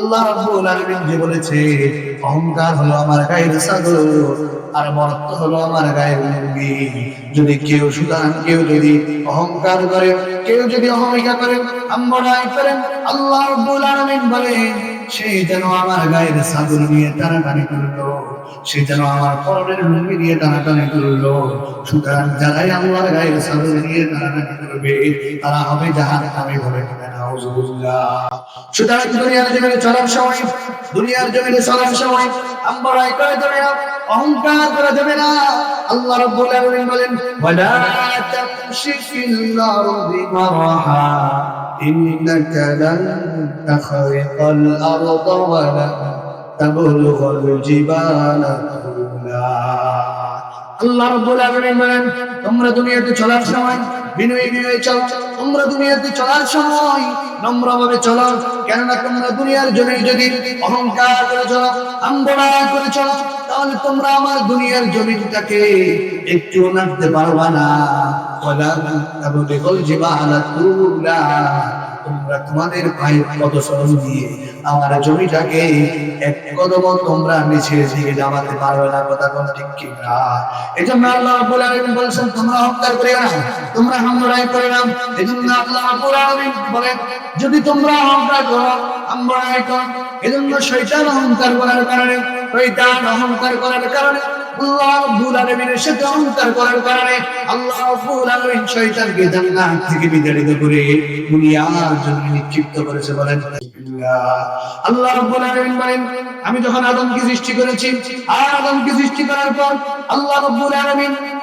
আল্লাহ রাব্বুল আলামিন যে বলেছে, অহংকার হলো আমার গায়ের ছাগল আর মরত্ব হলো আমার গায়ের মুরগি যদি কেউ সুতরাং কেউ যদি অহংকার করে, কেউ যদি অহমিকা করে আম্বরাই করেন, আল্লাহ রাব্বুল আলামিন বলে সে যেন আমার গায়ের ছাগল নিয়ে টানাটানি করল, সে যেন আমার পরনের লুঙ্গি নিয়ে টানাটানি করল। সুতরাং যারাই আল্লাহর গায়ের ছাগল নিয়ে টানাটানি করবে, তারা হবে জাহান আমি বলে সুতরাং দুনিয়ার জমিনে সময়, দুনিয়ার জমিনে সময় যাবে না, অহংকার না। আল্লাহ রাব্বুল আলামিন বলেন, ওয়ালা আরদি মারহা ইন্নাকা লান তাখরিকাল আরদা ওয়া লান তাবলুগাল জিবালা আল্লাহ রাব্বুল আলামিন বলেন, তোমরা দুনিয়াতে চলার সময় বিনয়ী বিনয়ী চলো তোমরা দুনিয়াতে চলার সময় নম্রভাবে চলো। কেননা তোমরা দুনিয়ার জন্য যদি অহংকার করে চলো আম্বনা করে চলো, তাহলে তোমরা আমার দুনিয়ার জমিটাকে একটু নাড়তে পারবা না। ওয়ালা তাবলিগুল জিবালা তুলা। তোমরা তোমাদের পায়ের পদসরণ দিয়ে আমার জমিটাকে এক কদম তোমরা নিচের দিকে নামাতে পারবে না, কথা কোন ঠিক কি না? আল্লাহ তোমরা অহংকার করে না, তোমরা হামরাই করে না। আল্লাহ বলেন, যদি তোমরা অহংকার করো হামরাই করো এই জন্য শয়তান অহংকার করার কারণে, শয়তান অহংকার করার কারণে আল্লাহ বলেন, আমি যখন আদমকে সৃষ্টি করেছি, আর আদমকে সৃষ্টি করার পর আল্লাহ রাব্বুল আলামিন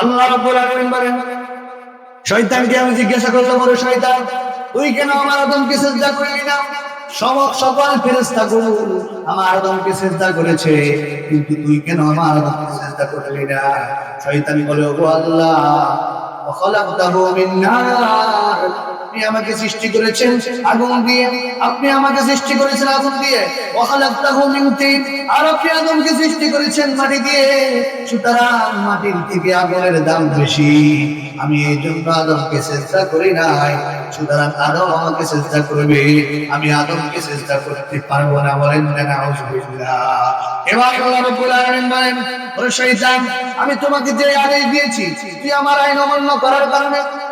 আল্লাহ রাব্বুল আলামিন শয়তানকে আমি জিজ্ঞাসা করলাম, ওরে শয়তান, তুই কেন আমার আদমকে সেজদা করলি না? সব, সকল ফেরেস্তা গুলো আমার আদমকে চিন্তা করেছে, কিন্তু তুই কেন আমার আদমকে চেষ্টা করলি না? শয়তান বলে ও আল্লাহ আপনি আমাকে সৃষ্টি করেছেন আগুন দিয়ে। আপনি আমাকে সৃষ্টি করেছেন আগুন দিয়ে। আর আপনি সৃষ্টি করেছেন মাটি দিয়ে। সুতরাং মাটির থেকে আগুনের দাম বেশি। আমি এই জন্য আদমকে চেষ্টা করি নাই। সুতরাং আদম আমাকে চেষ্টা করবে। আমি আদমকে চেষ্টা করতে পারব না বলেন আমি তোমাকে যে আদেশ দিয়েছি, তুই আমার আইন অমান্য করার কারণে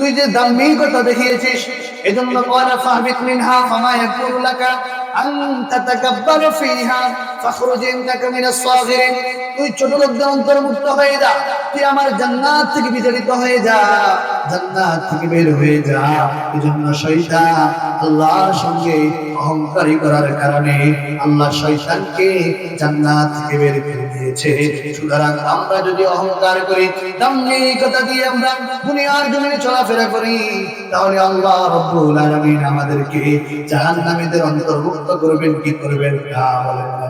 তুই যে দাম্ভিকতা দেখিয়েছিস, এজন্য কয়লা ফাহবিত মিনহা ফামা ইয়াকুলু লাকা আন তাতাকাব্বার ফিহা ফখরুজ ইনতাকা মিনাস সাগিরিন। তুই ছোট লোকদের অন্তর্ভুক্ত হয়ে যা, তুই আমার জান্নাত থেকে বিতাড়িত হয়ে যা, জান্নাত থেকে বের হয়ে যা, এজন্য শয়তান আল্লাহর সঙ্গে অহংকারী করার কারণে আল্লাহ শয়তানকে জান্নাত বের করে দিয়েছে। সুতরাং আমরা যদি অহংকার করি দাম্ভিকতা দিয়ে আমরা দুনিয়ার জমিনে চলাফেরা করি। তাহলে আল্লাহ রব্বুল আলামিন আমাদেরকে জাহান্নামীদের অন্তর্ভুক্ত করবেন, কি করবেন না বলেন না